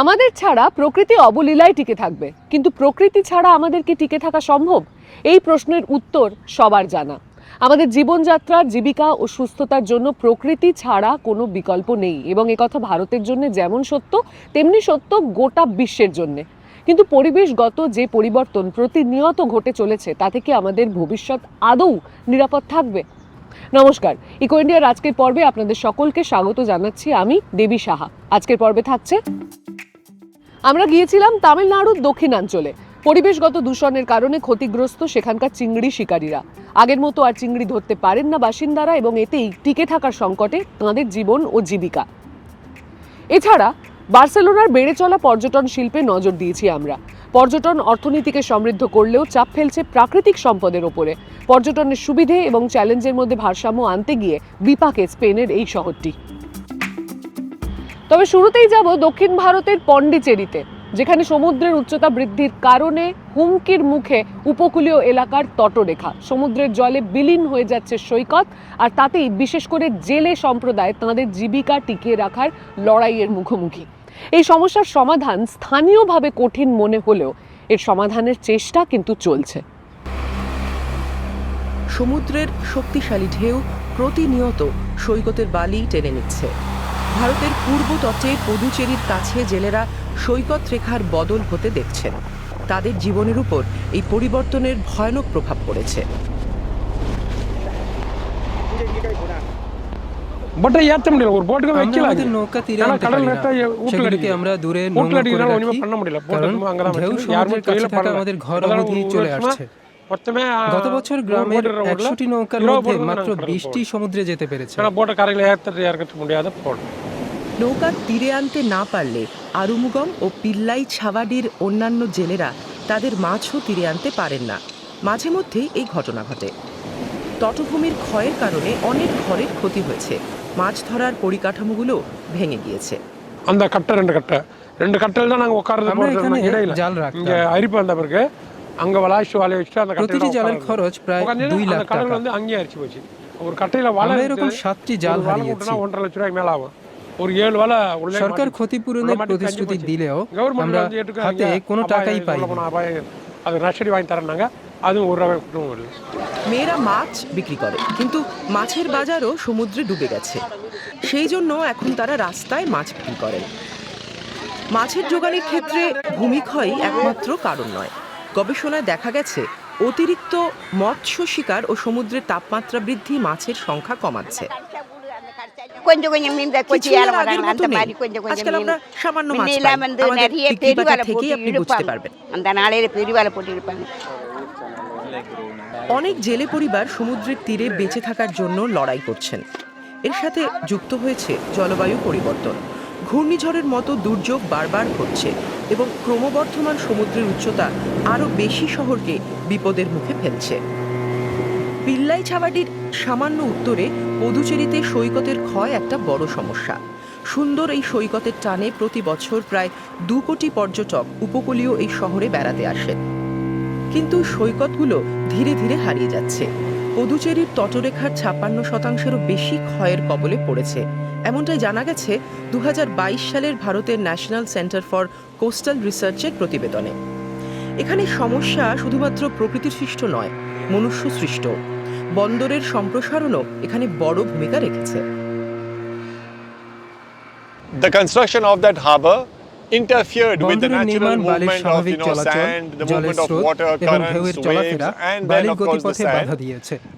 আমাদের ছাড়া প্রকৃতি অবলীলায় টিকে থাকবে। কিন্তু প্রকৃতি ছাড়া আমাদের কি টিকে থাকা সম্ভব? এই প্রশ্নের উত্তর সবার জানা। আমাদের জীবনযাত্রার জীবিকা ও সুস্থতার জন্য প্রকৃতি ছাড়া কোনো বিকল্প নেই এবং একথা ভারতের জন্য যেমন সত্য, তেমনি সত্য গোটা বিশ্বের জন্য। কিন্তু পরিবেশগত যে পরিবর্তন প্রতিনিয়ত ঘটে চলেছে তা থেকে আমাদের ভবিষ্যৎ আদৌ নিরাপদ থাকবে? নমস্কার, ইকো ইন্ডিয়ার আজকের পর্বে আপনাদের সকলকে স্বাগত জানাচ্ছি আমি দেবী সাহা। আজকের পর্বে থাকছে, আমরা গিয়েছিলাম তামিলনাড়ুর দক্ষিণাঞ্চলে। পরিবেশগত দূষণের কারণে ক্ষতিগ্রস্ত সেখানকার চিংড়ি শিকারীরা। আগের মতো আর চিংড়ি ধরতে পারেন না বাসিন্দারা এবং এতেই টিকে থাকার সংকটে তাঁদের জীবন ও জীবিকা। এছাড়া বার্সেলোনার বেড়ে চলা পর্যটন শিল্পে নজর দিয়েছি আমরা। পর্যটন অর্থনীতিকে সমৃদ্ধ করলেও চাপ ফেলছে প্রাকৃতিক সম্পদের ওপরে। পর্যটনের সুবিধে এবং চ্যালেঞ্জের মধ্যে ভারসাম্য আনতে গিয়ে বিপাকে স্পেনের এই শহরটি। তবে শুরুতেই যাব দক্ষিণ ভারতের পন্ডিচেরিতে, যেখানে সমুদ্রের উচ্চতা বৃদ্ধির কারণে হুমকির মুখে উপকূলীয় এলাকার তটরেখা। সমুদ্রের জলে বিলীন হয়ে যাচ্ছে সৈকত, আর তাতেই বিশেষ করে জেলে সম্প্রদায় তাঁদের জীবিকা টিকিয়ে রাখার লড়াইয়ের মুখোমুখি। এই সমস্যার সমাধান স্থানীয়ভাবে কঠিন মনে হলেও এর সমাধানের চেষ্টা কিন্তু চলছে। সমুদ্রের শক্তিশালী ঢেউ প্রতিনিয়ত সৈকতের বালি টেনে নিচ্ছে। ভারতের পূর্ব তটে পদুচেরির কাছে জেলেরা সৈকত রেখার বদল হতে দেখছেন। তাদের জীবনের উপর এই পরিবর্তনের ভয়ানক প্রভাব পড়েছে। গত বছর গ্রামের একশোটি নৌকার মধ্যে মাত্র সমুদ্রে যেতে পেরেছে নৌকা তীরে আনতে না পারলে আরুমুগম ও পিল্লাই ছাওয়াডির অন্যান্য জেলেরা তাদের মাছও তীরে আনতে পারেন না মাঝে মধ্যেই এই ঘটনা ঘটে তটভূমির ক্ষয়ের কারণে অনেক ঘরের ক্ষতি হয়েছে। மாছ ধরার পরিকাঠামোগুলো ভেঙে গিয়েছে அந்த கட்டை ரெண்டு கட்டை ரெண்டு கட்டையில் தான் நாங்கள் உட்கார்றது போடுறது இடையில ஜால் இங்கே பிறகு அங்கே வளாசி வாழை வச்சுட்டு அந்த প্রতিটি জালের খরচ প্রায় দুই লাখ கடல் வந்து அங்கேயே அரிச்சு போச்சு ஒரு கட்டையில வலை এরকম সাতটি জাল হারিয়েছে ஒன்றரை லட்ச ரூபாய்க்கு மேல ஆகும் সরকার ক্ষতিপূরণের প্রতিশ্রুতি দিলেও আমরা হাতে কোনো টাকাই পাই না ওরা মেয়েরা মাছ বিক্রি করে কিন্তু মাছের বাজারও সমুদ্রে ডুবে গেছে। সেই জন্য এখন তারা রাস্তায় মাছ বিক্রি করে। মাছের যোগানের ক্ষেত্রে ভূমিক্ষয় একমাত্র কারণ নয়। গবেষণায় দেখা গেছে অতিরিক্ত মৎস্য শিকার ও সমুদ্রের তাপমাত্রা বৃদ্ধি মাছের সংখ্যা কমাচ্ছে। সামান্য মাছ আপনি বুঝতে পারবেন। অনেক জেলে পরিবার সমুদ্রের তীরে বেঁচে থাকার জন্য লড়াই করছেন। এর সাথে যুক্ত হয়েছে জলবায়ু পরিবর্তন। ঘূর্ণিঝড়ের মতো দুর্যোগ বারবার ঘটছে এবং ক্রমবর্ধমান সমুদ্রের উচ্চতা আরও বেশি শহরকে বিপদের মুখে ফেলছে। পিল্লাই ছাওয়াডির সামান্য উত্তরে পদুচেরিতে সৈকতের ক্ষয় একটা বড় সমস্যা। সুন্দর এই সৈকতের টানে প্রতি বছর প্রায় দু কোটি পর্যটক উপকূলীয় এই শহরে বেড়াতে আসেন। কিন্তু সৈকতগুলো ধীরে ধীরে হারিয়ে যাচ্ছে। পদুচেরির তটরেখার ছাপ্পান্ন শতাংশেরও বেশি ক্ষয়ের কবলে পড়েছে। এমনটাই জানা গেছে দু সালের ভারতের ন্যাশনাল সেন্টার ফর কোস্টাল রিসার্চের প্রতিবেদনে। এখানে সমস্যা শুধুমাত্র প্রকৃতির সৃষ্ট নয়, মনুষ্য সৃষ্ট। বন্দরের সম্প্রসারণও এখানে বড় ভূমিকা রেখেছে। The construction of that harbour interfered with the natural movement of you know sand, the movement of water, currents, waves, and then of course the sand,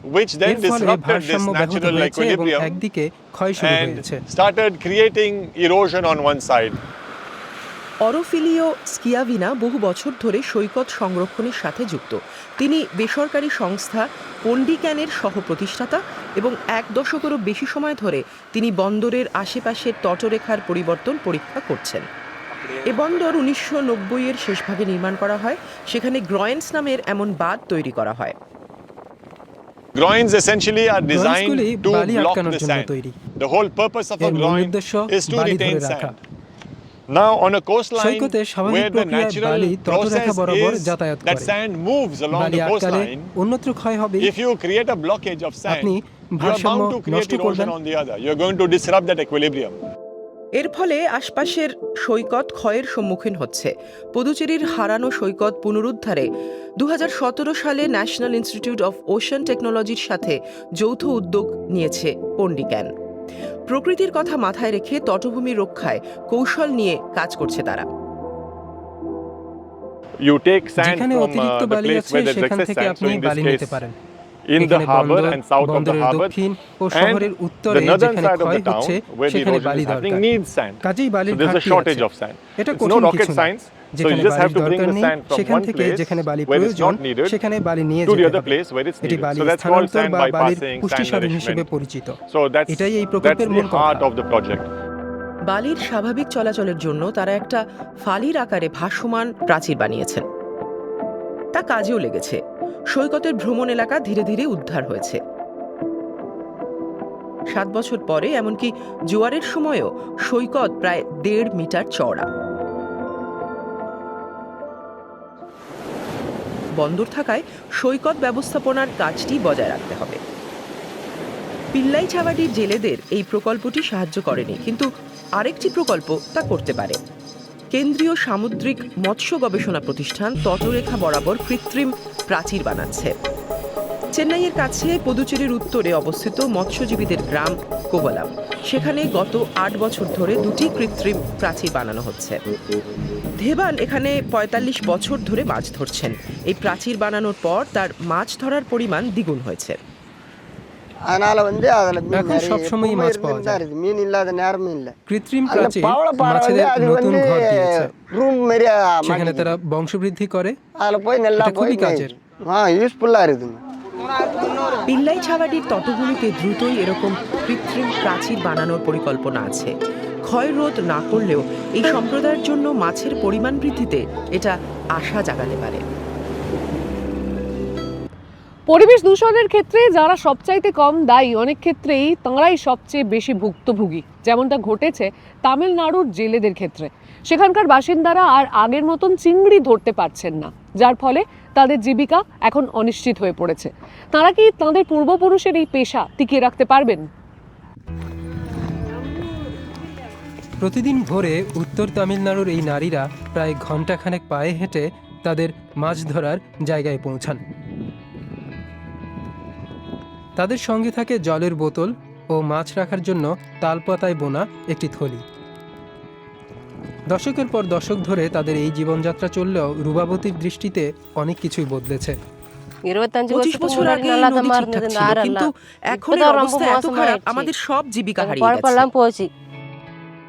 which then disrupted this natural equilibrium একদিকে ক্ষয় শুরু and হয়েছে started creating erosion on one side. অরোফিলিও স্কিয়াভিনা বহু বছর ধরে সৈকত সংরক্ষণের সাথে যুক্ত তিনি বেসরকারি সংস্থা পন্ডিক্যানের সহ প্রতিষ্ঠাতা এবং এক দশকেরও বেশি সময় ধরে তিনি বন্দরের আশেপাশের তটরেখার পরিবর্তন পরীক্ষা করছেন এ বন্দর উনিশশো নব্বইয়ের শেষভাগে নির্মাণ করা হয় সেখানে গ্রয়েন্স নামের এমন বাঁধ তৈরি করা হয় Groins essentially are designed to block the sand. The whole purpose of a groin is to retain sand. Now on a coastline where the natural process is that sand moves along the coastline, অন্যত্র ক্ষয় হবে if you create a blockage of sand, you are bound to create erosion on the other. You're going to disrupt that equilibrium. এর ফলে আশপাশের সৈকত ক্ষয়ের সম্মুখীন হচ্ছে। পুদুচেরির হারানো সৈকত পুনরুদ্ধারে দু হাজার সতেরো সালে ন্যাশনাল ইনস্টিটিউট অফ ওশান টেকনোলজির সাথে যৌথ উদ্যোগ নিয়েছে পন্ডিক্যান প্রকৃতির কথা মাথায় রেখে তটভূমি রক্ষায় কৌশল নিয়ে কাজ করছে তারা। যেখানে অতিরিক্ত uh, বালি আছে সেখান থেকে আপনি বালি নিতে পারেন। In the এখানে harbour and south of the বন্দরের harbour, দক্ষিণ ও and শহরের উত্তরে the northern যেখানে side of ক্ষয় the town, হচ্ছে where the সেখানে erosion বালি is happening, দরকার needs sand. কাজেই So বালির there's a ঘাটতি shortage আছে of sand. এটা It's no কঠিন rocket কিছু না science. So যেখানে you just have বালির to bring দরকার the নেই sand from সেখান one থেকে place যেখানে বালি where it's প্রয়োজন not needed সেখানে বালি নিয়ে to the যেতে other হবে place where it's এটি needed. বালি So that's called স্থানান্তর sand বা বালির bypassing, sand পুষ্টিসাধন হিসেবে nourishment. পরিচিত So that's, এটাই এই that's প্রকল্পের the মূল heart কথা of the project. বালির স্বাভাবিক চলাচলের জন্য তারা একটা ফালির আকারে ভাসমান প্রাচীর বানিয়েছেন তা কাজেও লেগেছে। সৈকতের ভ্রমণ এলাকা ধীরে ধীরে উদ্ধার হয়েছে। সাত বছর পরে, এমনকি জোয়ারের সময়ও সৈকত প্রায় দেড় মিটার চওড়া। বন্দর থাকায় সৈকত ব্যবস্থাপনার কাজটি বজায় রাখতে হবে। পিল্লাই ছাবাডির জেলেদের এই প্রকল্পটি সাহায্য করেনি, কিন্তু আরেকটি প্রকল্প তা করতে পারে। কেন্দ্রীয় সামুদ্রিক মৎস্য গবেষণা প্রতিষ্ঠান তটরেখা বরাবর কৃত্রিম প্রাচীর বানাচ্ছে। চেন্নাইয়ের কাছে পদুচেরির উত্তরে অবস্থিত মৎস্যজীবীদের গ্রাম কোবলাম সেখানে গত আট বছর ধরে দুটি কৃত্রিম প্রাচীর বানানো হচ্ছে। ধেবান এখানে ৪৫ বছর ধরে মাছ ধরছেন। এই প্রাচীর বানানোর পর তার মাছ ধরার পরিমাণ দ্বিগুণ হয়েছে। அதனால வந்து அதுல மீன் এখন நிறைய সবসময়ই எப்பவுமே মাছ পাওয়া இருந்துட்டு தான் যায়। இருக்குது மீன் இல்லாத நேரமே இல்லை কৃত্রিম அதுல প্রাচীর பவளப்பாறை வந்து মাছেদের அது নতুন வந்து ঘর দিয়েছে ரூம் மாரி সেখানে மாட்டிக்குது. তারা বংশবৃদ্ধি করে அதுல போய் நல்லா এটা খুবই போய் কাজের। மேயுது. ஆ யூஸ்ஃபுல்லா இருக்குதுங்க পিল্লাই ছাবাটির তটভূমিতে দ্রুতই এরকম কৃত্রিম প্রাচীর বানানোর পরিকল্পনা আছে ক্ষয় রোধ না করলেও এই সম্প্রদায়ের জন্য মাছের পরিমাণ বৃদ্ধিতে এটা আশা জাগাতে পারে পরিবেশ দূষণের ক্ষেত্রে যারা সবচাইতে কম দায়ী, অনেক ক্ষেত্রেই তাঁরাই সবচেয়ে বেশি ভুক্তভোগী। যেমনটা ঘটেছে তামিলনাড়ুর জেলেদের ক্ষেত্রে। সেখানকার বাসিন্দারা আর আগের মতন চিংড়ি ধরতে পারছেন না, যার ফলে তাদের জীবিকা এখন অনিশ্চিত হয়ে পড়েছে। তাঁরা কি তাঁদের পূর্বপুরুষের এই পেশা টিকিয়ে রাখতে পারবেন? প্রতিদিন ভোরে উত্তর তামিলনাড়ুর এই নারীরা প্রায় ঘন্টাখানেক পায়ে হেঁটে তাদের মাছ ধরার জায়গায় পৌঁছান। তাদের সঙ্গে থাকে জলের বোতল ও মাছ রাখার জন্য তালপাতায় বোনা একটি থলি। দশকের পর দশক ধরে তাদের এই জীবনযাত্রা চললেও রুবাবতীর দৃষ্টিতে অনেক কিছুই বদলেছে। সব জীবিকা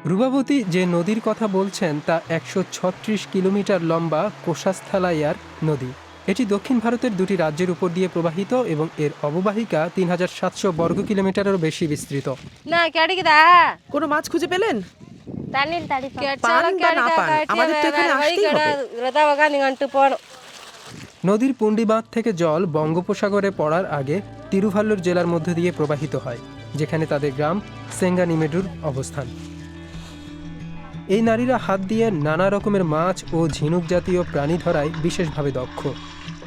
রুবাবতী যে নদীর কথা বলছেন তা একশো ছত্রিশ কিলোমিটার লম্বা কোষাস্থালাইয়ার নদী। এটি দক্ষিণ ভারতের দুটি রাজ্যের উপর দিয়ে প্রবাহিত এবং এর অববাহিকা তিন হাজার সাতশো বর্গ কিলোমিটারেরও বেশি বিস্তৃত। না দা। কোনো মাছ খুঁজে পেলেন? নদীর পুন্ডি বাঁধ নদীর থেকে জল বঙ্গোপসাগরে পড়ার আগে তিরুভাল্লুর জেলার মধ্য দিয়ে প্রবাহিত হয় যেখানে তাদের গ্রাম সেঙ্গানিমেডুর অবস্থান। এই নারীরা হাত দিয়ে নানা রকমের মাছ ও ঝিনুক জাতীয় প্রাণী ধরায় বিশেষভাবে দক্ষ।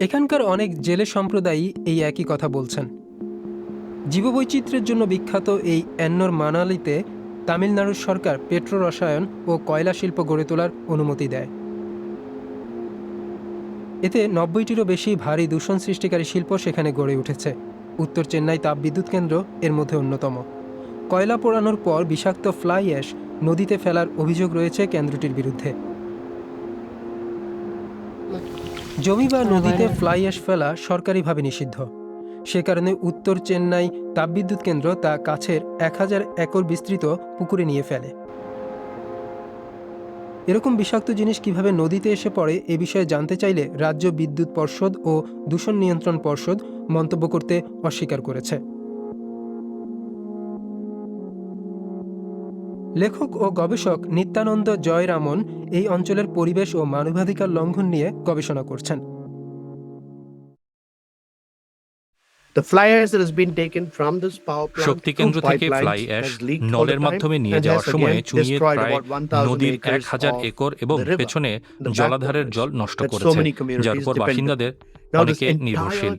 এখানকার অনেক জেলে সম্প্রদায়ই এই একই কথা বলছেন। জীববৈচিত্র্যের জন্য বিখ্যাত এই অ্যান্নর মানালিতে তামিলনাড়ুর সরকার পেট্রো রসায়ন ও কয়লা শিল্প গড়ে তোলার অনুমতি দেয়। এতে নব্বইটিরও বেশি ভারী দূষণ সৃষ্টিকারী শিল্প সেখানে গড়ে উঠেছে। উত্তর চেন্নাই তাপবিদ্যুৎ কেন্দ্র এর মধ্যে অন্যতম। কয়লা পোড়ানোর পর বিষাক্ত ফ্লাই অ্যাশ নদীতে ফেলার অভিযোগ রয়েছে কেন্দ্রটির বিরুদ্ধে। জমি বা নদীতে ফ্লাই অ্যাশ ফেলা সরকারিভাবে নিষিদ্ধ। সে কারণে উত্তর চেন্নাই তাপবিদ্যুৎ কেন্দ্র তা কাছের এক হাজার একর বিস্তৃত পুকুরে নিয়ে ফেলে। এরকম বিষাক্ত জিনিস কীভাবে নদীতে এসে পড়ে এ বিষয়ে জানতে চাইলে রাজ্য বিদ্যুৎ পর্ষদ ও দূষণ নিয়ন্ত্রণ পর্ষদ মন্তব্য করতে অস্বীকার করেছে। লেখক ও গবেষক নিত্যানন্দ জয়রামন এই অঞ্চলের পরিবেশ ও মানবাধিকার লঙ্ঘন নিয়ে গবেষণা করছেন। শক্তি কেন্দ্র থেকে ফ্লাই অ্যাশ নলের মাধ্যমে নিয়ে যাওয়ার সময় চুইয়ে প্রায় নদীর এক হাজার একর এবং পেছনে জলাধারের জল নষ্ট করছে যার উপর বাসিন্দাদের অনেকে নির্ভরশীল।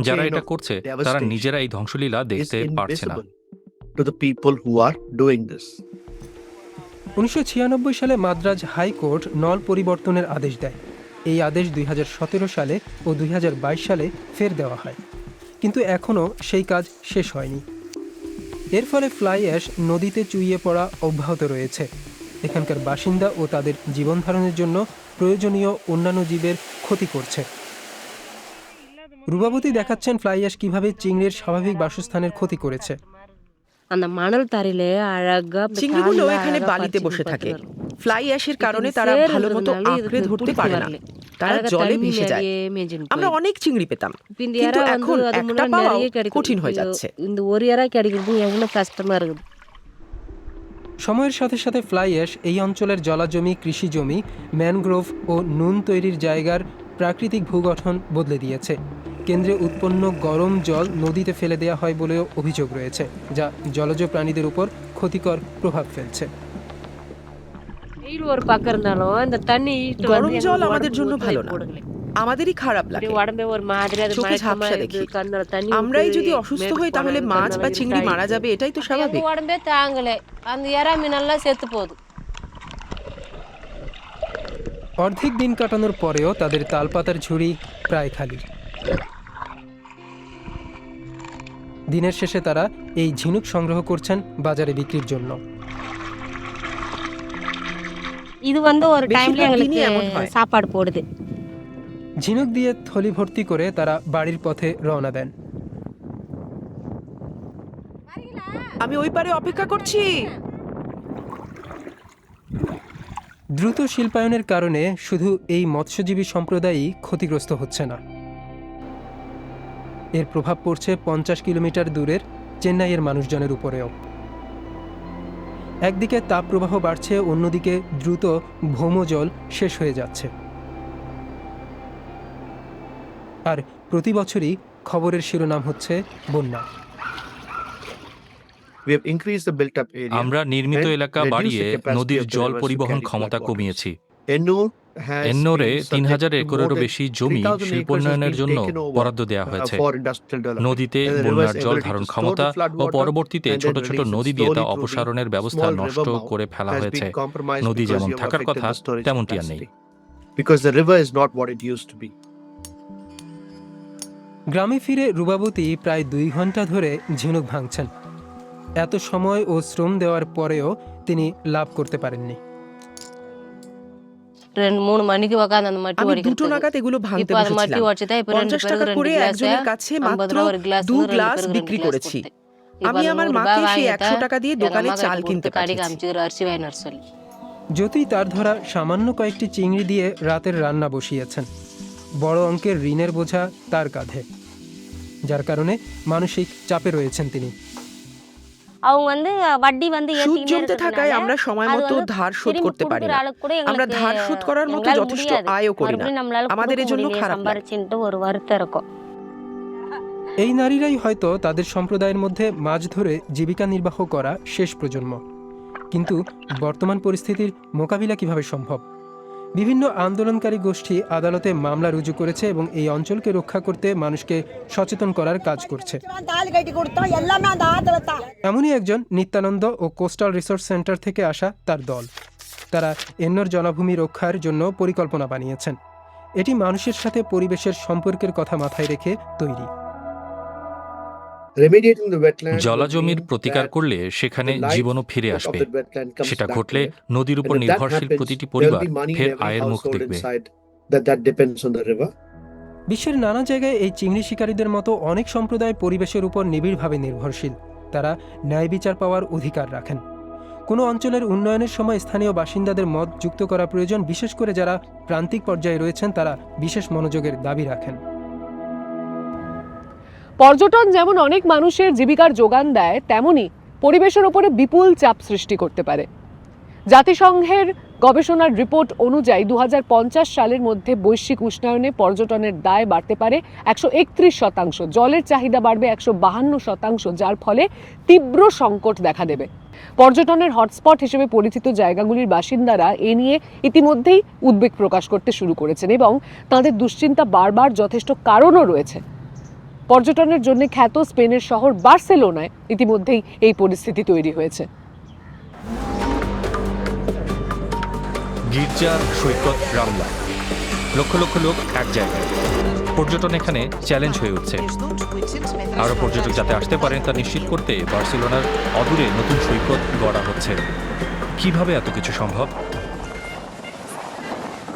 যারা এটা করছে তারা নিজেরা এই ধ্বংসলীলা দেখতে পারছে না। To the. উনিশশো ছিয়ানব্বই সালে মাদ্রাজ হাইকোর্ট নল পরিবর্তনের আদেশ দেয়। এই আদেশ দুই হাজার সতেরো সালে ও দুই হাজার বাইশ সালে ফের দেওয়া হয়। কিন্তু এখনও সেই কাজ শেষ হয়নি। এর ফলে ফ্লাই অ্যাশ নদীতে চুইয়ে পড়া অব্যাহত রয়েছে। এখানকার বাসিন্দা ও তাদের জীবন ধারণের জন্য প্রয়োজনীয় অন্যান্য জীবের ক্ষতি করছে। রূপাবতী দেখাচ্ছেন ফ্লাই অ্যাশ কীভাবে চিংড়ির স্বাভাবিক বাসস্থানের ক্ষতি করেছে। அந்த மணல் தரையிலே அழகா அப்படி চিংড়িগুলো கால்ல এখানে அழகா বালিতে பறிச்சு বসে থাকে படுத்து வரும். ফ্লাই অ্যাশের இதுக்கு কারণে இந்த তারা சேறு ভালো মতো இருக்கிறதுனால আঁকড়ে இதுக்கு ধরতে பிடிக்க পারে না வரல. তারা அழகா জলে தண்ணி ভেসে যায় நிறைய மேய்ஞ்சுன்னு আমরা போயிடும். অনেক চিংড়ি পেতাম இப்ப இந்த কিন্তু இறா এখন வந்து அது একটা முன்னாடி পাওয়াও நிறைய கிடைக்கும் কঠিন হয়ে இப்போ যাচ্ছে இந்த ஒரு இறா கிடைக்கிறது எவ்வளவு கஷ்டமா இருக்குது সময়ের সাথে সাথে ফ্লাই অ্যাশ এই অঞ্চলের জলাজমি কৃষিজমি ম্যানগ্রোভ ও নুন তৈরির জায়গার প্রাকৃতিক ভূগঠন বদলে দিয়েছে কেন্দ্রে উৎপন্ন গরম জল নদীতে ফেলে দেওয়া হয় বলেও অভিযোগ রয়েছে যা জলজ প্রাণীদের উপর ক্ষতিকর প্রভাব ফেলছে। আমাদের জন্য ভালো না। আমাদেরই খারাপ লাগে। আমরাই যদি অসুস্থ হই তাহলে মাছ বা চিংড়ি মারা যাবে এটাই তো স্বাভাবিক। অর্ধেক দিন কাটানোর পরেও তাদের তালপাতার ঝুড়ি প্রায় খালি। দিনের শেষে তারা এই ঝিনুক সংগ্রহ করছেন বাজারে বিক্রির জন্য இது வந்து ஒரு டைம்ல বেশিরভাগ দিনই এমন எங்களுக்கு হয়। சாப்பாடு போடுது ঝিনুক দিয়ে থলি ভর্তি করে তারা বাড়ির পথে রওনা দেন আমি ওই পারে অপেক্ষা করছি দ্রুত শিল্পায়নের কারণে শুধু এই মৎস্যজীবী সম্প্রদায়ই ক্ষতিগ্রস্ত হচ্ছে না এর প্রভাব পড়ছে পঞ্চাশ কিলোমিটার দূরের চেন্নাইয়ের মানুষজনের উপরেও। একদিকে তাপপ্রবাহ বাড়ছে অন্যদিকে দ্রুত ভৌমজল শেষ হয়ে যাচ্ছে। আর প্রতি বছরই খবরের শিরোনাম হচ্ছে বন্যা। We have increased the built আমরা নির্মিত এলাকা বাড়িয়ে নদীর জল পরিবহন ক্ষমতা কমিয়েছি। এন্নোরে তিন হাজার একরেরও বেশি জমি শিল্পোন্নয়নের জন্য বরাদ্দ দেওয়া হয়েছে। নদীতে বন্যার জল ধারণ ক্ষমতা ও পরবর্তীতে ছোট ছোট নদী দিয়ে তা অপসারণের ব্যবস্থা নষ্ট করে ফেলা হয়েছে। নদী যেমন থাকার কথা তেমনটি আর নেই। গ্রামে ফিরে রুবাবতী প্রায় দুই ঘণ্টা ধরে ঝিনুক ভাঙছেন। এত সময় ও শ্রম দেওয়ার পরেও তিনি লাভ করতে পারেননি। ரெண்டு மூணு மணிக்கு உட்காந்து அந்த மட்டி আমি দুটো உடைக்கிறது নাগাদ এগুলো ভাঙতে இப்போ அது மட்டி বসেছিলাম உடைச்சுதான் இப்போ ரெண்டு পঞ্চাশ টাকা பேருக்கு করে ரெண்டு গ্লাস একজনের কাছে ஐம்பது মাত্র ரூபா ஒரு கிளாஸ் দু ரெண்டு গ্লাস பேருக்கு বিক্রি ரெண்டு গ্লাস করেছি கொடுத்தேன். இப்போ আমি அந்த আমার நூறு মাকে ரூபாய் সেই வாங்கிட்டா একশো টাকা দিয়ে எங்க দোকানে அம்மா চাল கிட்ட কিনতে கொடுத்து கடைக்கு পাঠিয়েছি அனுப்பிச்சு அரிசி வாங்கினார் சொல்லி জ্যোতি তার ধরা সামান্য কয়েকটি চিংড়ি দিয়ে রাতের রান্না বসিয়েছেন বড় অঙ্কের ঋণের বোঝা তার কাঁধে যার কারণে মানসিক চাপে রয়েছেন তিনি அவங்க வந்து வட்டி வந்து সুদ ஏத்திக்கிட்டே জমতে থাকায় இருக்கிறதுனால আমরা সময় அது মতো வந்து ধার শোধ திரும்பி করতে পারি கொடுக்குற না ஆளுக்கு கூட আমরা எங்களுக்கு ধার শোধ করার মতো எங்களால যথেষ্ট முடியாது. আয়ও করি না மறுபடியும் நம்மளால আমাদের கொடுக்க এজন্য முடியலையே খারাপ লাগে। சம்பாரிச்சுன்ட்டு ஒரு வருத்தம் இருக்கும் এই নারীরাই হয়তো তাদের সম্প্রদায়ের মধ্যে মাছ ধরে জীবিকা নির্বাহ করা শেষ প্রজন্ম কিন্তু বর্তমান পরিস্থিতির মোকাবিলা কিভাবে সম্ভব বিভিন্ন আন্দোলনকারী গোষ্ঠী আদালতে মামলা রুজু করেছে এবং এই অঞ্চলকে রক্ষা করতে মানুষকে সচেতন করার কাজ করছে। এমনই একজন নিত্যানন্দ ও কোস্টাল রিসোর্স সেন্টার থেকে আসা তার দল। তারা এন্নর জলাভূমি রক্ষার জন্য পরিকল্পনা বানিয়েছেন। এটি মানুষের সাথে পরিবেশের সম্পর্কের কথা মাথায় রেখে তৈরি। জলাজমির প্রতিকার করলে সেখানে জীবনও ফিরে আসবে। সেটা ঘটলে নদীর উপর নির্ভরশীল প্রতিটি পরিবার ফের আয়ের মুখ দেখবে. বিশ্বের নানা জায়গায় এই চিংড়ি শিকারীদের মতো অনেক সম্প্রদায় পরিবেশের উপর নিবিড়ভাবে নির্ভরশীল। তারা ন্যায় বিচার পাওয়ার অধিকার রাখেন। কোনো অঞ্চলের উন্নয়নের সময় স্থানীয় বাসিন্দাদের মত যুক্ত করা প্রয়োজন বিশেষ করে যারা প্রান্তিক পর্যায়ে রয়েছেন তারা বিশেষ মনোযোগের দাবি রাখেন। পর্যটন যেমন অনেক মানুষের জীবিকার যোগান দেয়, তেমনি পরিবেশের ওপরে বিপুল চাপ সৃষ্টি করতে পারে। জাতিসংঘের গবেষণার রিপোর্ট অনুযায়ী দু হাজার পঞ্চাশ সালের মধ্যে বৈশ্বিক উষ্ণায়নে পর্যটনের দায় বাড়তে পারে একশো একত্রিশ শতাংশ, জলের চাহিদা বাড়বে একশো শতাংশ, যার ফলে তীব্র সংকট দেখা দেবে। পর্যটনের হটস্পট হিসেবে পরিচিত জায়গাগুলির বাসিন্দারা এ নিয়ে ইতিমধ্যেই উদ্বেগ প্রকাশ করতে শুরু করেছেন এবং তাদের দুশ্চিন্তা বারবার যথেষ্ট কারণও রয়েছে। পর্যটনের জন্য খ্যাত স্পেনের শহর বার্সেলোনায় ইতিমধ্যেই এই পরিস্থিতি তৈরি হয়েছে। গির্জার সৈকত রামলা। লক্ষ লক্ষ লোক এক জায়গায়। পর্যটন এখানে চ্যালেঞ্জ হয়ে উঠছে। আরও পর্যটক যাতে আসতে পারেন তা নিশ্চিত করতে বার্সেলোনার অদূরে নতুন সৈকত গড়া হচ্ছে। কীভাবে এত কিছু সম্ভব?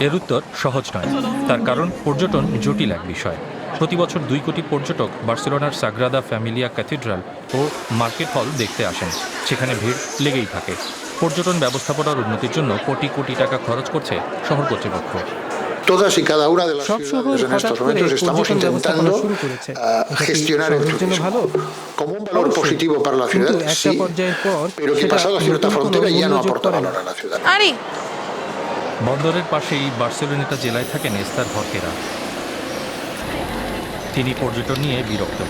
এর উত্তর সহজ নয়। তার কারণ পর্যটন জটিল এক বিষয়। প্রতি বছর দুই কোটি পর্যটক বার্সেলোনার সাগ্রাদা ফ্যামিলিয়া ক্যাথিড্রাল ও মার্কেট হল দেখতে আসেন সেখানে ভিড় লেগেই থাকে পর্যটন ব্যবস্থাপনার উন্নতির জন্য কোটি কোটি টাকা খরচ করছে শহর কর্তৃপক্ষ Todas y cada una de las ciudades en estos momentos estamos intentando শুরু করেছে ah, এটা কি gestionar el turismo como un valor positivo para la ciudad, sí, pero que pasada cierta frontera ya no aporta valor a la ciudad. বন্দরের পাশেই বার্সেলোনাটা জেলায় থাকেন এস্তার ভরকেরা তিনি পর্যটন নিয়ে বিরক্ত।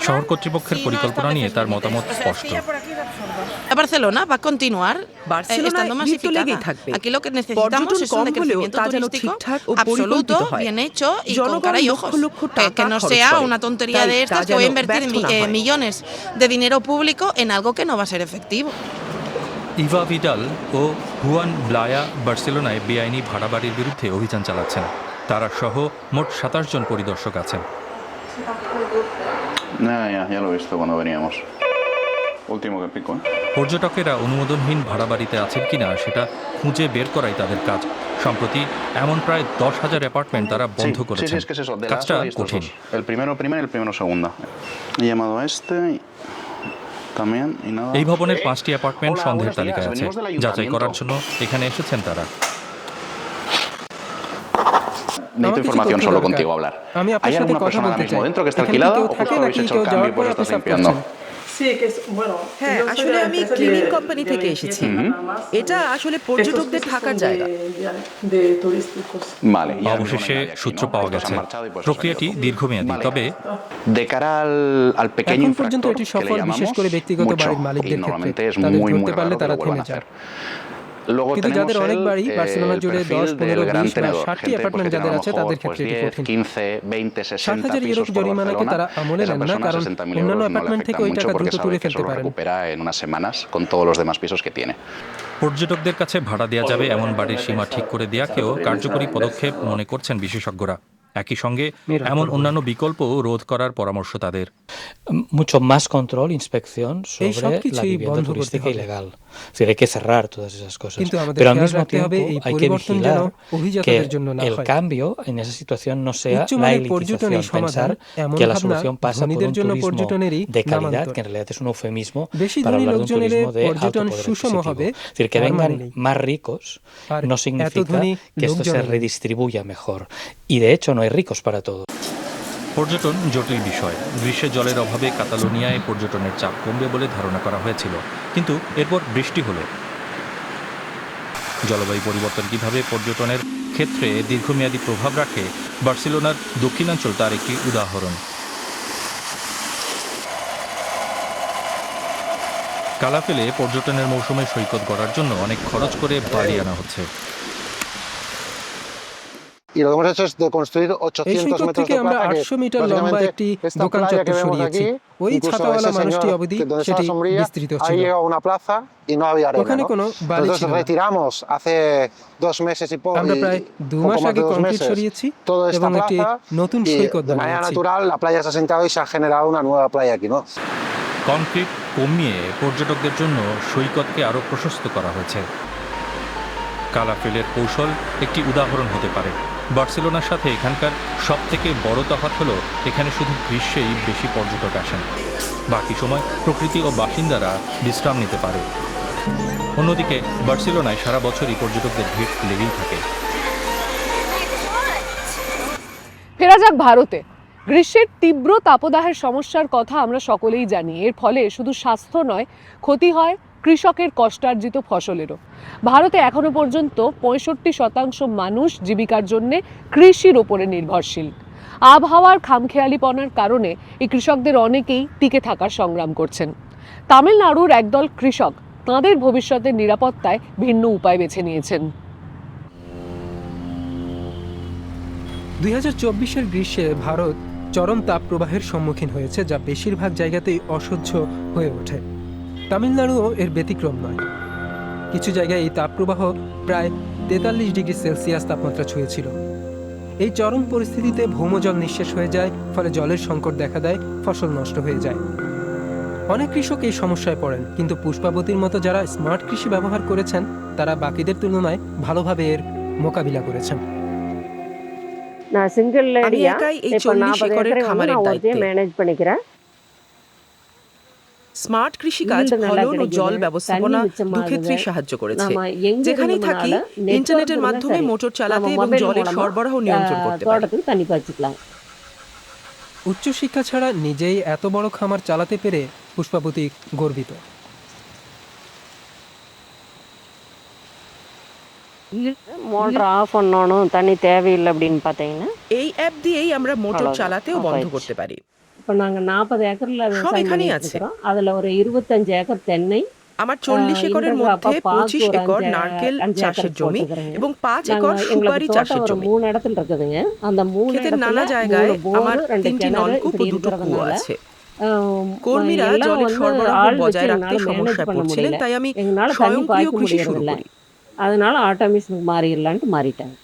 শহর কর্তৃপক্ষের পরিকল্পনা নিয়ে তার মতামত স্পষ্ট। ও হুয়ান ব্লায়া বার্সেলোনায় বেআইনি ভাড়া বাড়ির বিরুদ্ধে অভিযান চালাচ্ছেন। তারা সহ মোট সাতাশ জন পরিদর্শক আছেন। পর্যটকেরা অনুমোদনহীন ভাড়া বাড়িতে আছেন কিনা সেটা খুঁজে বের করাই তাদের কাজ। সম্প্রতি এমন প্রায় দশ হাজার অ্যাপার্টমেন্ট তারা বন্ধ করেছে এই ভবনের পাঁচটি অ্যাপার্টমেন্ট সন্দেহের তালিকায় আছে। যাচাই করার জন্য এখানে এসেছেন তারা। Necesito información solo contigo hablar. ¿Hay alguna persona ahora mismo dentro que está alquilada o justo habéis hecho el cambio y estáis সাফ limpiando? হ্যাঁ আসলে আমি ক্লিনিং কোম্পানি থেকে এসেছি এটা আসলে পর্যটকদের থাকার জায়গা অবশেষে সূত্র পাওয়া গেছে প্রক্রিয়াটি দীর্ঘমেয়াদী তবে এখন পর্যন্ত এটি সফল বিশেষ করে ব্যক্তিগত বাড়ির মালিকদের ক্ষেত্রে তাদের muy muy ধরতে পারলে তারা থেমে যায় পর্যটকদের কাছে ভাড়া দেওয়া যাবে এমন বাড়ির সীমা ঠিক করে দেওয়াকেও কার্যকরী পদক্ষেপ মনে করছেন বিশেষজ্ঞরা। একই সঙ্গে এমন অন্যান্য বিকল্প রোধ করার পরামর্শ তাদের। মুচো মাস কন্ট্রোল ইন্সপেকশন সব কিছু O sea, hay que cerrar todas esas cosas. Pero al mismo tiempo hay que vigilar que el cambio en esa situación no sea la elitización. Pensar que la solución pasa por un turismo de calidad, que en realidad es un eufemismo para hablar de un turismo de alto poder. Es decir, que vengan más ricos no significa que esto se redistribuya mejor. Y de hecho no hay ricos para todos. পর্যটন জটিল বিষয়। গ্রীষ্মে জলের অভাবে কাতালোনিয়ায় পর্যটনের চাপ কমবে বলে ধারণা করা হয়েছিল। কিন্তু এরপর বৃষ্টি হলো। জলবায়ু পরিবর্তন কীভাবে পর্যটনের ক্ষেত্রে দীর্ঘমেয়াদী প্রভাব রাখে, বার্সেলোনার দক্ষিণাঞ্চল তার একটি উদাহরণ। কালাফেলে পর্যটনের মৌসুমে সৈকত গড়ার জন্য অনেক খরচ করে বাড়ি আনা হচ্ছে। Y lo que hemos hecho es de construir 800 metros de আমরা plaza que আটশো মিটার লম্বা básicamente একটি esta দোকান playa que চত্বর vemos সরিয়েছি aquí, ওই incluso ছাতাওয়ালা ese মানুষটি señor অবধি সেটি বিস্তৃত ছিল una plaza y no había arena, ওখানে ¿no? কোনো বালি Entonces ছিল retiramos hace dos meses y poco, আমরা y প্রায় দু poco মাস más আগে de dos কংক্রিট meses সরিয়েছি toda esta এবং একটি plaza নতুন y সৈকত de manera natural la playa se ha asentado y se ha generado una nueva playa aquí, ¿no? Concrete কমিয়ে পর্যটকদের জন্য সৈকতকে আরও প্রশস্ত করা হয়েছে কালাফেলের কৌশল একটি উদাহরণ হতে পারে। বার্সেলোনার সাথে এখানকার সবথেকে বড় তফাত হলো, এখানে শুধু গ্রীষ্মেই বেশি পর্যটক আসেন। বাকি সময় প্রকৃতি ও বাসিন্দারা বিশ্রাম নিতে পারে। অন্যদিকে, বার্সেলোনায় সারা বছরই পর্যটকদের ভিড় লেগেই থাকে। ফেরা যাক ভারতে। গ্রীষ্মের তীব্র তাপদাহের সমস্যার কথা আমরা সকলেই জানি। এর ফলে শুধু স্বাস্থ্য নয়, ক্ষতি হয় কৃষকের কষ্টার্জিত ফসলেরও। ভারতে এখনও পর্যন্ত পঁয়ষট্টি শতাংশ মানুষ জীবিকার জন্যে কৃষির ওপরে নির্ভরশীল। আবহাওয়ার খামখেয়ালিপনার কারণে এই কৃষকদের অনেকেই টিকে থাকার সংগ্রাম করছেন। তামিলনাড়ুর একদল কৃষক তাঁদের ভবিষ্যতের নিরাপত্তায় ভিন্ন উপায় বেছে নিয়েছেন। দুই হাজার চব্বিশের গ্রীষ্মে ভারত চরম তাপপ্রবাহের সম্মুখীন হয়েছে, যা বেশিরভাগ জায়গাতেই অসহ্য হয়ে ওঠে। তামিলনাড়ুও এর ব্যতিক্রম নয় কিছু জায়গায় এই তাপপ্রবাহ প্রায় তেতাল্লিশ ডিগ্রি সেলসিয়াস তাপমাত্রা ছুঁয়েছিল এই চরম পরিস্থিতিতে ভৌমজল নিঃশেষ হয়ে যায় ফলে জলের সংকট দেখা দেয় ফসল নষ্ট হয়ে যায় অনেক কৃষক এই সমস্যায় পড়েন কিন্তু পুষ্পাবতীর মতো যারা স্মার্ট কৃষি ব্যবহার করেছেন তারা বাকিদের তুলনায় ভালোভাবে এর মোকাবিলা করেছেন நான் சிங்கிள் আমি லேடியா একাই এই இப்போ চল্লিশ நாற்பது একরের ஏக்கரை வந்து খামারের நான் ஒருத்தையே দায়িত্বে மேனேஜ் பண்ணிக்கிறேன் স্মার্ট কৃষিকাজ Yield நல்லா ফলন ও கிடைக்குது, জল தண்ணி ব্যবস্থাপনা மிச்சமாகுது। দুক্ষেত্রেই সাহায্য করেছে நம்ம எங்க যেখানেই இருந்து থাকি வேணாலும் network ইন্টারনেটের இருந்தா মাধ্যমে சரி. মোটর চালাতে நம்ம এবং mobile জলের மூலமா, সরবরাহ নিয়ন্ত্রণ আহ, করতে পারি தோட்டத்துக்கு தண்ணி பாய்ச்சிக்கலாம் উচ্চশিক্ষা ছাড়া নিজেই এত বড় খামার চালাতে পেরে পুষ্পাবতী গর্বিত மோட்டர் ஆஃப் பண்ணணும் தண்ணி தேவையில்லை அப்படின்னு பார்த்தீங்கன்னா এই অ্যাপ দিয়েই আমরা মোটর அவ்வளவுதான். চালাতেও বন্ধ ஆஃப் করতে পারি இப்போ நாங்கள் நாற்பது ஏக்கரில் விவசாயம் এখানেই பண்ணிட்டு আছে। இருக்கிறோம் அதில் ஒரு இருபத்தஞ்சு ஏக்கர் தென்னை আমার চল্লিশ আহ, একরের ইন্দ্রজা মধ্যে அப்பா পঁচিশ பாக்கு ஒரு একর அஞ்சு- নারকেল அஞ்சு চাষের ஏக்கர் জমি போட்டுக்கிறேங்க. এবং পাঁচ একর நாங்கள் সুপারি எங்களுக்கு চাষের தோட்டம் ஒரு জমি மூணு இடத்துல இருக்குதுங்க அந்த மூணு ক্ষেতের இடத்துல নানা জায়গায় மூணு போர் আমার ரெண்டு তিনটি கிணறு নলকূপ ও இப்படி দুটো কুয়ো இருக்கிறதுனால আছে ஆஹ், কর্মীরা எல்லாம் জলের வந்து সরবরাহ ஆள் বজায় வச்சு রাখতে எங்களால সমস্যায় manage பண்ண পড়ছিলেন முடியல তাই আমি எங்களால தண்ணி স্বয়ংক্রিয় பாய்க்க কৃষি শুরু முடியறதில்ல করি அதனால ஆட்டோமேஷனுக்கு மாறிடலான்ட்டு மாறிட்டாங்க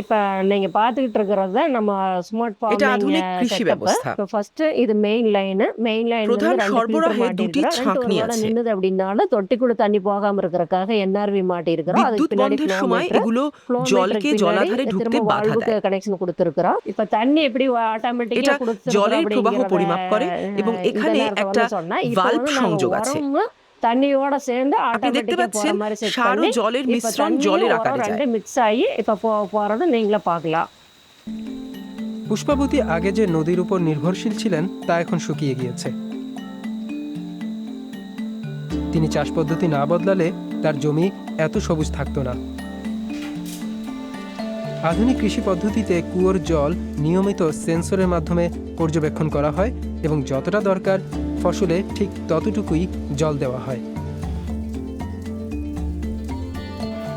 இப்போ நீங்கள் பார்த்துக்கிட்டு இருக்கிறது தான் நம்ம ஸ்மார்ட் এটা আধুনিক কৃষি ব্যবস্থা இப்போ ஃபர்ஸ்ட் இது மெயின் லைனு மெயின் லைன் প্রধান সরবরাহে দুটি ছাঁকনি আছে। நின்னுது அப்படின்னாலும் தொட்டிக்குள்ள தண்ணி போகாம இருக்கறதுக்காக என்ஆர்வி மாட்டி இருக்கிறோம் அதுக்கு বিদ্যুৎ பின்னாடி বন্ধের flow সময় meter, এগুলো flow জলকে meterக்கு জলাধারে பின்னாடி ঢুকতে திரும்ப বাধা valve-க்கு দেয় கனெக்ஷன் கொடுத்துருக்கிறோம் இப்போ தண்ணி எப்படி ஆட்டோமேட்டிக்கா এটা கொடுத்துருக்கிறோம் জলের প্রবাহ அப்படிங்கிறத, পরিমাপ করে এবং அஹ், এখানে இந்த நேரத்துல একটা வந்து சொன்னா, இப்போ valve வந்து நாங்க সংযোগ আছে। உரமும் தண்ணியோட சேர்ந்து আপনি দেখতে ஆட்டோமேட்டிக்கா போற পাচ্ছেন மாதிரி செட் সার ও பண்ணி জলের இப்போ মিশ্রণ தண்ணியும் জলের உரம் আকারে যায় ரெண்டும் மிக்ஸ் ஆகி இப்போ போ போறது நீங்களே பார்க்கலாம் পুষ্পাবতী আগে যে নদীর উপর নির্ভরশীল ছিলেন তা এখন শুকিয়ে গিয়েছে তিনি চাষ পদ্ধতি না বদলালে তার জমি এত সবুজ থাকতো না আধুনিক কৃষি পদ্ধতিতে কুয়োর জল নিয়মিত সেন্সরের মাধ্যমে পর্যবেক্ষণ করা হয় এবং যতটা দরকার ফসলে ঠিক ততটুকুই জল দেওয়া হয়।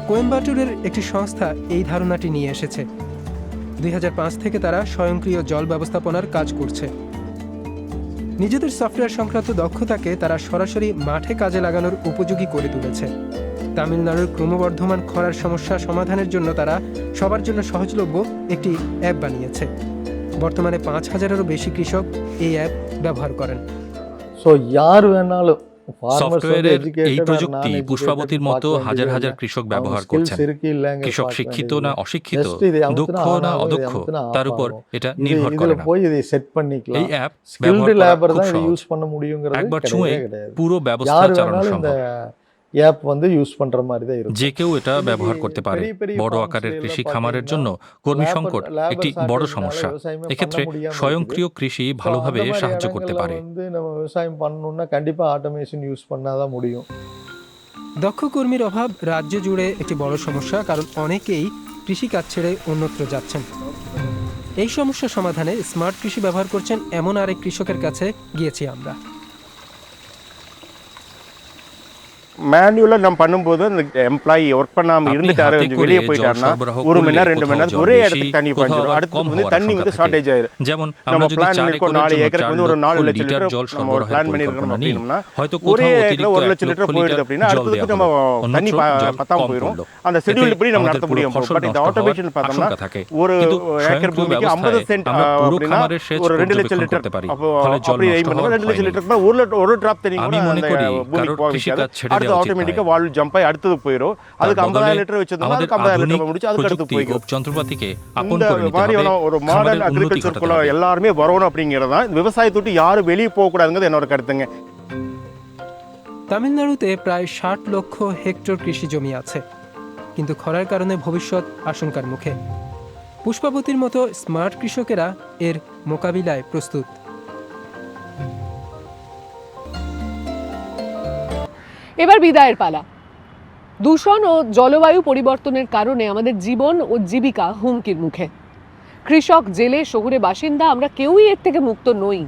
কোয়েম্বাটুরের একটি সংস্থা এই ধারণাটি নিয়ে এসেছে। দুই হাজার পাঁচ থেকে তারা স্বয়ংক্রিয় জল ব্যবস্থাপনার কাজ করছে। নিজেদের সফটওয়্যার সংক্রান্ত দক্ষতাকে তারা সরাসরি মাঠে কাজে লাগানোর উপযোগী করে তুলেছে। তামিলনাড়ুর ক্রমবর্ধমান খরার সমস্যা সমাধানের জন্য তারা সবার জন্য সহজলভ্য একটি অ্যাপ বানিয়েছে। বর্তমানে পাঁচ হাজারেরও বেশি কৃষক এই অ্যাপ ব্যবহার করেন। ஸோ யார் வேணாலும் সফটওয়্যারের এই প্রযুক্তি পুষ্পাবতীর মতো হাজার হাজার কৃষক ব্যবহার করছেন কৃষক শিক্ষিত না অশিক্ষিত দক্ষ না অদক্ষ তার উপর এটা নির্ভর করে না போய் இதை செட் এই பண்ணிக்கலாம் অ্যাপ ஸ்கில்டு ব্যবহার করা லேபர் খুব தான் இதை সহজ யூஸ் பண்ண முடியுங்கிறது একবার கிடையவே ছুঁয়ে கிடையாது পুরো ব্যবস্থা யார் চালানো வேணாலும் இந்த সম্ভব অ্যাপ বন্ধে ইউজ பண்ற মারি দেয় যে কেউ এটা ব্যবহার করতে পারে। বড় আকারের কৃষি খামারের জন্য কর্মী সংকট একটি বড় সমস্যা। এক্ষেত্রে স্বয়ংক্রিয় কৃষি ভালোভাবে সাহায্য করতে পারে। வந்து நம்ம விவசாயம் பண்ணனும்னா கண்டிப்பா ஆட்டோமேஷன் யூஸ் দক্ষ কর্মীর অভাব রাজ্য জুড়ে একটি বড় সমস্যা কারণ অনেকেই কৃষিকাজ ছেড়ে অন্যত্র যাচ্ছেন। এই সমস্যা সমাধানে স্মার্ট কৃষি ব্যবহার করছেন এমন আরেক কৃষকের কাছে গিয়েছি আমরা। மேனுவலாக நம்ம பண்ணும்போது அந்த எம்ப்ளாயி ஒர்க் பண்ணாமல் இருந்துட்டாரு கொஞ்சம் வெளியே போயிட்டாருன்னா ஒரு மணி நேரம் ரெண்டு மணி நேரம் ஒரே இடத்துக்கு தண்ணி பாய்ச்சிடும் அடுத்து வந்து தண்ணி வந்து ஷார்டேஜ் ஆயிரும். நம்ம பிளான் இருக்கோம் நாலு ஏக்கருக்கு வந்து ஒரு நாலு லட்சம் லிட்டர் நம்ம ஒரு பிளான் பண்ணியிருக்கோம் அப்படின்னா ஒரே ஏக்கரில் ஒரு லட்சம் லிட்டர் போயிடுது அப்படின்னா அடுத்ததுக்கு நம்ம தண்ணி பத்தாம போயிடும் அந்த ஷெடியூல் படி நம்ம நடத்த முடியும்? பட் இந்த ஆட்டோமேஷன் பார்த்தோம்னா ஒரு ஏக்கர் பூமிக்கு ஐம்பது சென்ட் அப்படின்னா ஒரு ரெண்டு லட்சம் லிட்டர் அப்போ அப்படி ரெண்டு லட்சம் லிட்டர். ஒரு லட்சம் ஒரு டிராப் தண்ணி கூட பூமிக்கு போக কৃষিকাজ வைக்காது ছেড়ে அடுத்து দেওয়া উচিত ஆட்டோமேட்டிக்கா নয়। வால்வ் ஜம்ப் ஆகி அடுத்தது போயிடும் তার அதுக்கு ஐம்பதாயிரம் বদলে லிட்டர் வச்சிருந்தோம்னா আমাদের அதுக்கு ஐம்பதாயிரம் আধুনিক லிட்டர் முடிச்சு அதுக்கு அடுத்து প্রযুক্তি ও போய்க்கும் যন্ত্রপাতিকে আপন இந்த করে নিতে হবে மாதிரியான ஒரு খামারের மாடர்ன் উন্নতি ঘটাতে அக்ரிகல்ச்சருக்குள்ள হবে எல்லாருமே வரணும் அப்படிங்கிறது தான் இந்த விவசாயத்தை விட்டு யாரும் வெளியே போகக்கூடாதுங்கிறது என்னோட கருத்துங்க তামিলনাড়ুতে প্রায় ষাট লক্ষ হেক্টর কৃষি জমি আছে কিন্তু খরার কারণে ভবিষ্যৎ আশঙ্কার মুখে পুষ্পাবতীর মতো স্মার্ট কৃষকেরা এর মোকাবিলায় প্রস্তুত এবার বিদায়ের পালা। দূষণ ও জলবায়ু পরিবর্তনের কারণে আমাদের জীবন ও জীবিকা হুমকির মুখে। কৃষক, জেলে, শহুরে বাসিন্দা, আমরা কেউই এর থেকে মুক্ত নই।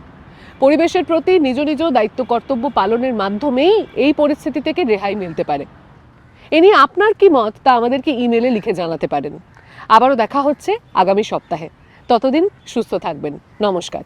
পরিবেশের প্রতি নিজ নিজ দায়িত্ব কর্তব্য পালনের মাধ্যমেই এই পরিস্থিতি থেকে রেহাই মিলতে পারে। এ নিয়ে আপনার কি মত, তা আমাদেরকে ইমেলে লিখে জানাতে পারেন। আবারও দেখা হচ্ছে আগামী সপ্তাহে। ততদিন সুস্থ থাকবেন। নমস্কার।